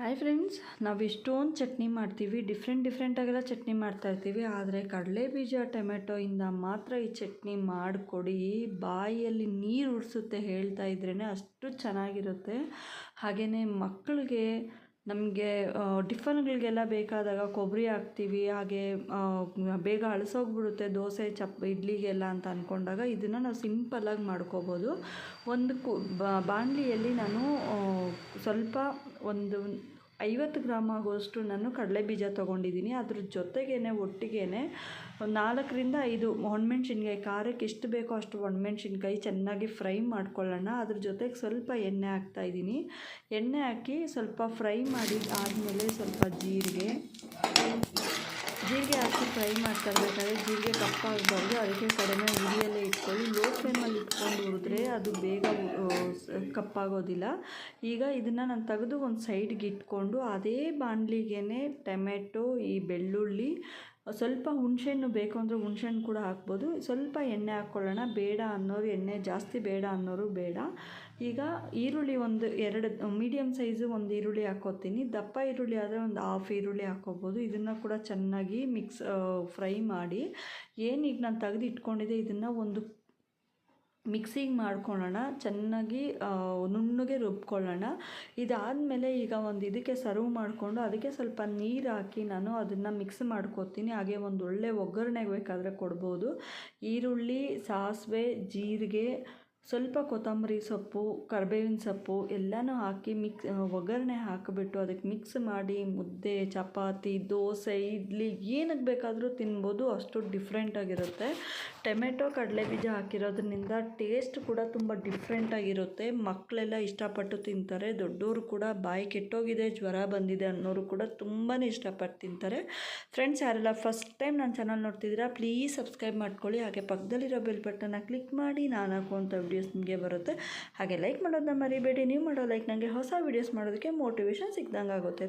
Hi friends ನಾವು ಇಷ್ಟೊಂದು ಚಟ್ನಿ ಮಾಡ್ತೀವಿ ಡಿಫ್ರೆಂಟ್ ಡಿಫ್ರೆಂಟಾಗೆಲ್ಲ ಚಟ್ನಿ ಮಾಡ್ತಾ ಇರ್ತೀವಿ, ಆದರೆ ಕಡಲೆ ಬೀಜ ಟೊಮೆಟೊಯಿಂದ ಮಾತ್ರ ಈ ಚಟ್ನಿ ಮಾಡಿಕೊಡಿ ಬಾಯಿಯಲ್ಲಿ ನೀರು ಉಡಿಸುತ್ತೆ ಹೇಳ್ತಾ ಇದ್ರೇ ಅಷ್ಟು ಚೆನ್ನಾಗಿರುತ್ತೆ. ಹಾಗೆಯೇ ಮಕ್ಕಳಿಗೆ ನಮಗೆ ಟಿಫನ್ಗಳಿಗೆಲ್ಲ ಬೇಕಾದಾಗ ಕೊಬ್ಬರಿ ಹಾಕ್ತೀವಿ, ಹಾಗೆ ಬೇಗ ಹಳಸೋಗ್ಬಿಡುತ್ತೆ ದೋಸೆ, ಚಪ್, ಇಡ್ಲಿಗೆಲ್ಲ ಅಂತ ಅಂದ್ಕೊಂಡಾಗ ಇದನ್ನು ನಾವು ಸಿಂಪಲ್ಲಾಗಿ ಮಾಡ್ಕೋಬೋದು. ಒಂದು ಕು ಬಾಣಲಿಯಲ್ಲಿ ನಾನು ಸ್ವಲ್ಪ ಒಂದು ಐವತ್ತು ಗ್ರಾಮ್ ಆಗುವಷ್ಟು ನಾನು ಕಡಲೆ ಬೀಜ ತೊಗೊಂಡಿದ್ದೀನಿ. ಅದ್ರ ಜೊತೆಗೇ ಒಟ್ಟಿಗೆ ನಾಲ್ಕರಿಂದ ಐದು ಒಣಮೆಣ್ಸಿನ್ಕಾಯಿ, ಖಾರಕ್ಕೆ ಎಷ್ಟು ಬೇಕೋ ಅಷ್ಟು ಒಣಮೆಣ್ಸಿನ್ಕಾಯಿ ಚೆನ್ನಾಗಿ ಫ್ರೈ ಮಾಡ್ಕೊಳ್ಳೋಣ. ಅದ್ರ ಜೊತೆಗೆ ಸ್ವಲ್ಪ ಎಣ್ಣೆ ಹಾಕ್ತಾಯಿದ್ದೀನಿ ಎಣ್ಣೆ ಹಾಕಿ ಸ್ವಲ್ಪ ಫ್ರೈ ಮಾಡಿ ಆದಮೇಲೆ ಸ್ವಲ್ಪ ಜೀರಿಗೆ ಜೀರಿಗೆ ಹಾಕಿ ಫ್ರೈ ಮಾಡ್ತಾ ಇರಬೇಕಾದ್ರೆ ಜೀರಿಗೆ ಕಪ್ಪಾಗಬಾರ್ದು ಅದಕ್ಕೆ ಕಡಿಮೆ ಉರಿಯಲ್ಲೇ ಇಟ್ಕೊಳ್ಳಿ. ಲೋ ಫ್ಲೇಮಲ್ಲಿ ಇಟ್ಕೊಂಡು ಹುರಿದ್ರೆ ಅದು ಬೇಗ ಕಪ್ಪಾಗೋದಿಲ್ಲ ಈಗ ಇದನ್ನು ನಾನು ತೆಗೆದು ಒಂದು ಸೈಡ್ಗೆ ಇಟ್ಕೊಂಡು, ಅದೇ ಬಾಣಲಿಗೆ ಟೊಮೆಟೊ, ಈ ಬೆಳ್ಳುಳ್ಳಿ ಸ್ವಲ್ಪ ಹುಣಸೆಹಣ್ಣು ಬೇಕು ಅಂದರೆ ಹುಣಸೆಹಣ್ಣು ಕೂಡ ಹಾಕ್ಬೋದು. ಸ್ವಲ್ಪ ಎಣ್ಣೆ ಹಾಕ್ಕೊಳ್ಳೋಣ ಬೇಡ ಅನ್ನೋರು ಎಣ್ಣೆ, ಜಾಸ್ತಿ ಬೇಡ ಅನ್ನೋರು ಬೇಡ. ಈಗ ಈರುಳ್ಳಿ ಒಂದು ಎರಡು ಮೀಡಿಯಮ್ ಸೈಜು ಒಂದು ಈರುಳ್ಳಿ ಹಾಕ್ಕೋತೀನಿ. ದಪ್ಪ ಈರುಳ್ಳಿ ಆದರೆ ಒಂದು ಹಾಫ್ ಈರುಳ್ಳಿ ಹಾಕ್ಕೋಬೋದು. ಇದನ್ನು ಕೂಡ ಚೆನ್ನಾಗಿ ಮಿಕ್ಸ್ ಫ್ರೈ ಮಾಡಿ. ಏನೀಗ ನಾನು ತೆಗೆದು ಇಟ್ಕೊಂಡಿದ್ದೆ ಇದನ್ನು ಒಂದು ಮಿಕ್ಸಿಂಗ್ ಮಾಡ್ಕೊಳ್ಳೋಣ, ಚೆನ್ನಾಗಿ ನುಣ್ಣಗೆ ರುಬ್ಕೊಳ್ಳೋಣ. ಇದಾದಮೇಲೆ ಈಗ ಒಂದು ಇದಕ್ಕೆ ಸರ್ವ್ ಮಾಡಿಕೊಂಡು ಅದಕ್ಕೆ ಸ್ವಲ್ಪ ನೀರು ಹಾಕಿ ನಾನು ಅದನ್ನು ಮಿಕ್ಸ್ ಮಾಡ್ಕೊತೀನಿ. ಹಾಗೆ ಒಂದು ಒಳ್ಳೆ ಒಗ್ಗರಣೆಗೆ ಬೇಕಾದರೆ ಕೊಡ್ಬೋದು. ಈರುಳ್ಳಿ, ಸಾಸಿವೆ, ಜೀರಿಗೆ ಸ್ವಲ್ಪ ಕೊತ್ತಂಬರಿ ಸೊಪ್ಪು, ಕರ್ಬೇವಿನ ಸೊಪ್ಪು ಎಲ್ಲನೂ ಹಾಕಿ ಮಿಕ್ಸ್ ಒಗ್ಗರಣೆ ಹಾಕಿಬಿಟ್ಟು ಅದಕ್ಕೆ ಮಿಕ್ಸ್ ಮಾಡಿ ಮುದ್ದೆ, ಚಪಾತಿ, ದೋಸೆ, ಇಡ್ಲಿ ಏನಕ್ಕೆ ಬೇಕಾದರೂ ತಿನ್ಬೋದು. ಅಷ್ಟು ಡಿಫ್ರೆಂಟಾಗಿರುತ್ತೆ ಟೊಮೆಟೊ ಕಡಲೆ ಬೀಜ ಹಾಕಿರೋದ್ರಿಂದ ಟೇಸ್ಟ್ ಕೂಡ ತುಂಬ ಡಿಫ್ರೆಂಟಾಗಿರುತ್ತೆ ಮಕ್ಕಳೆಲ್ಲ ಇಷ್ಟಪಟ್ಟು ತಿಂತಾರೆ. ದೊಡ್ಡವರು ಕೂಡ ಬಾಯಿ ಕೆಟ್ಟೋಗಿದೆ, ಜ್ವರ ಬಂದಿದೆ ಅನ್ನೋರು ಕೂಡ ತುಂಬಾ ಇಷ್ಟಪಟ್ಟು ತಿಂತಾರೆ. ಫ್ರೆಂಡ್ಸ್ ಯಾರೆಲ್ಲ ಫಸ್ಟ್ ಟೈಮ್ ನನ್ನ ಚಾನಲ್ ನೋಡ್ತಿದ್ದೀರಾ ಪ್ಲೀಸ್ ಸಬ್ಸ್ಕ್ರೈಬ್ ಮಾಡ್ಕೊಳ್ಳಿ. ಹಾಗೆ ಪಕ್ಕದಲ್ಲಿರೋ ಬೆಲ್ ಬಟನ್ನ ಕ್ಲಿಕ್ ಮಾಡಿ, ನಾನು ಹಾಕುವಂಥ ವೀಡಿಯೋಸ್ ನಿಮಗೆ ಬರುತ್ತೆ. ಹಾಗೆ ಲೈಕ್ ಮಾಡೋದನ್ನ ಮರಿಬೇಡಿ. ನೀವು ಮಾಡೋ ಲೈಕ್ ನನಗೆ ಹೊಸ ವೀಡಿಯೋಸ್ ಮಾಡೋದಕ್ಕೆ ಮೋಟಿವೇಶನ್ ಸಿಕ್ದಂಗೆ ಆಗುತ್ತೆ